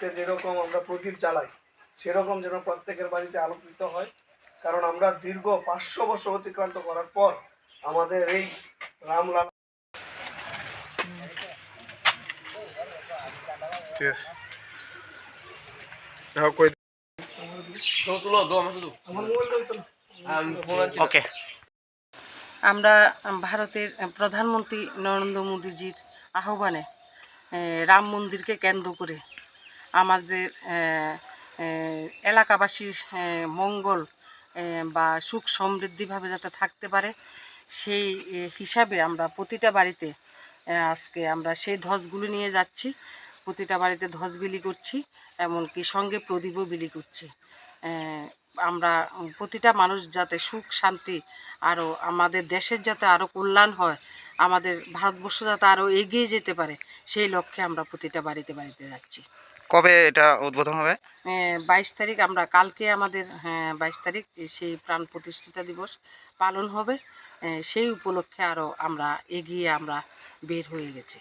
বাড়িতে যেরকম আমরা প্রদীপ জ্বালাই সেরকম যেন প্রত্যেকের বাড়িতে আলোকিত হয়। কারণ আমরা দীর্ঘ পাঁচশো বছর অতিক্রান্ত করার পর আমাদের এই রামলাল আমরা ভারতের প্রধানমন্ত্রী নরেন্দ্র মোদীজির আহ্বানে রাম মন্দিরকে কেন্দ্র করে আমাদের এলাকাবাসীর মঙ্গল বা সুখ সমৃদ্ধিভাবে যাতে থাকতে পারে, সেই হিসাবে আমরা প্রতিটা বাড়িতে আজকে আমরা সেই ধ্বজগুলো নিয়ে যাচ্ছি। প্রতিটা বাড়িতে ধ্বজ বিলি করছি, এমনকি সঙ্গে প্রদীপও বিলি করছি। আমরা প্রতিটা মানুষ যাতে সুখ, শান্তি আরও আমাদের দেশের যাতে আরও কল্যাণ হয়, আমাদের ভারতবর্ষ যাতে আরও এগিয়ে যেতে পারে, সেই লক্ষ্যে আমরা প্রতিটা বাড়িতে বাড়িতে যাচ্ছি। কবে এটা উদ্বোধন হবে? বাইশ তারিখ আমরা, কালকে আমাদের হ্যাঁ বাইশ তারিখ সেই প্রাণ প্রতিষ্ঠিতা দিবস পালন হবে। সেই উপলক্ষে আরও আমরা এগিয়ে আমরা বের হয়ে গেছি।